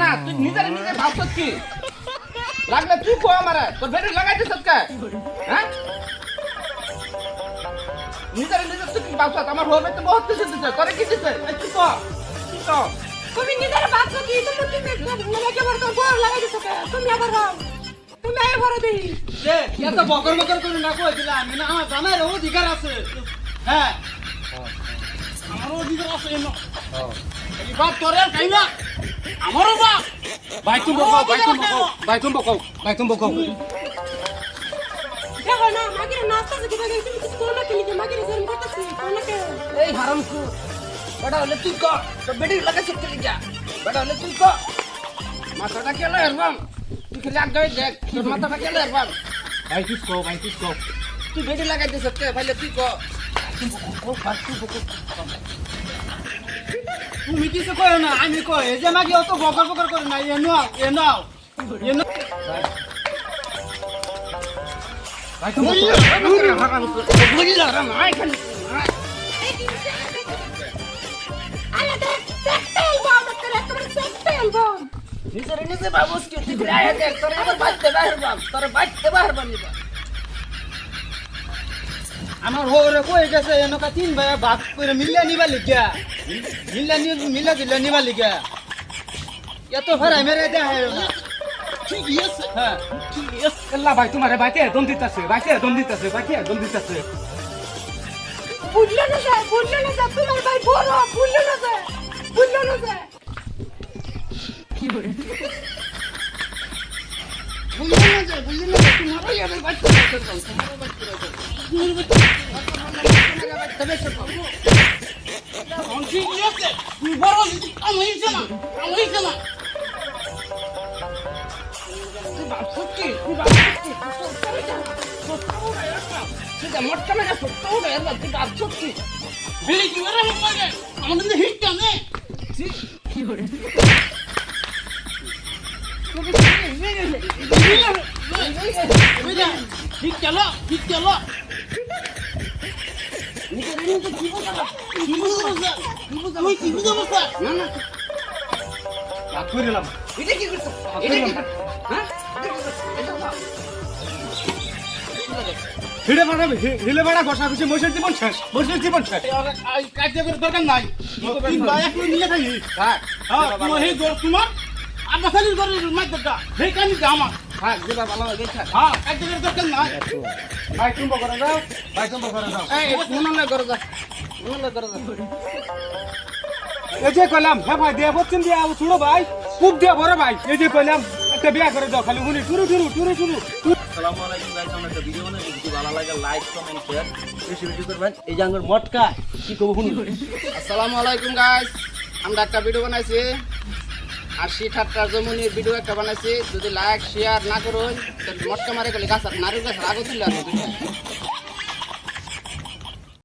না তুই নিজের নিজে ভাবছ কি? লাগলে তুই কো আমারে তোর বেটি লাগাই দিছ কে? হ্যাঁ? নিজের নিজে তুই কি ভাবছ আমার হবে তো বহুত কিছু দিছে করে কি দিছে? তুই কো তুই কো। তুমি নিজের বাচ্চা কি? তুমি তুমি মানে কেবল তো বড় লাগাই দিছো কে? তুমি আবার হও। তুমি আয় বড় দেই। যে এত বকর বকর করে না কইছিল আমি না আমার জানার অধিকার আছে। হ্যাঁ। আমারও অধিকার আছে এনো। এই বাপ তোরে আর খাই না আমারও বাপ। ভাই তুমি বকাও ভাই তুমি বকাও ভাই তুমি বকাও ভাই তুমি বকাও করো এই হারাম বড় হলে তুই কো তোর বেটি লাগাই সব চলে যা। বড় হলে তুই কো। মাথাটা কেলে হেরবাম তুই খালি আগে দেখ তোর মাথাটা কেলে হেরবাম ভাই তুই কো ভাই তুই কো তুই বেটি লাগাই দিছ ভাইলে তুই কো। তুমি কিছু কয় না আমি কই? এই যে মাগি অত বকর বকর করে না এনো এনো এনো ভাই তুমি হারাম কু বুঝলি হারাম আই খালি আলে দেখ সেক্টেল বল তোর একেবারে সেক্টেল বল নিজের নিজে বাবুস কি তুই ঘুরে দেখ তোর এবার বাইতে বাহিরবাম তোর বাইতে বাহিরবাম এবার আমার হোরে কই গেছে এনকা তিন ভাই ভাগ করে মিলিয়া নিবা লিখা মিলিয়া মিলিয়া দিলে নিবা লিখা এত ফেরাই মেরে দেয় ঠিক আছে হ্যাঁ। আল্লাহ ভাই তোমারে বাইতে দম দিতাছে বাইতে দম দিতাছে বাইতে দম দিতাছে। বুঝলে না স্যার বুঝলে না স্যার তোমার ভাই বড় বুঝলে না স্যার বুঝলে না স্যার বুঝলি না যে বুঝলি না এবার বাইতে বাহিরবাম ঠিক আছে তুই বড় কাম হইছে না কাম হইছে না তুই ভাবছিস কি তুই ভাবছিস কি তুই মোটকা মেরে সত্য উঠে এবার তুই ভাবছিস কি বিড়ি কি করে লাগে আমাদের হিট কামে বুঝা ঠিক চলো ঠিক চলো নিজের নিজে কি বলছিস কি বুঝছ তুই কি বুঝছ না না রাত করে এলাম এটা কি করছিস এটা কি করছিস এটা কি করছিস? এটা ভাব। হিলে বাড়া ঘষা ঘুষি মহিষের জীবন শেষ মহিষের জীবন শেষ কাজে করে দরকার নাই নিয়ে থাকি হ্যাঁ তোমার আব্বা খালির ঘরের মাধ্যমটা সেই কানিটা আমার যেটা ভালো হ্যাঁ দরকার নাই। ভাই তুমি করে যাও ভাই তুমি করে যাও এই মনে করে যা করে যা এই যে কইলাম হ্যাঁ ভাই দিয়ে বচ্চন দিয়ে আও ভাই খুব দিয়ে বড় ভাই। এই যে কইলাম একটা বিয়া করে দাও খালি উনি টুরু টুরু টুরু টুরু আসসালামু আলাইকুম গাইস আমরা একটা ভিডিও বানাই যদি ভালো লাগে লাইক কমেন্ট শেয়ার বেশি বেশি করবেন এই যে আঙ্গুর মটকা কি করব শুনুন আসসালামু আলাইকুম গাইস আমরা একটা ভিডিও বানাইছি। আশি ঠাট্টা জমুনির ভিডিও একটা বানাইছি। যদি লাইক শেয়ার না করুন মটকা মারে গেলে গাছ নারীর গাছ আগত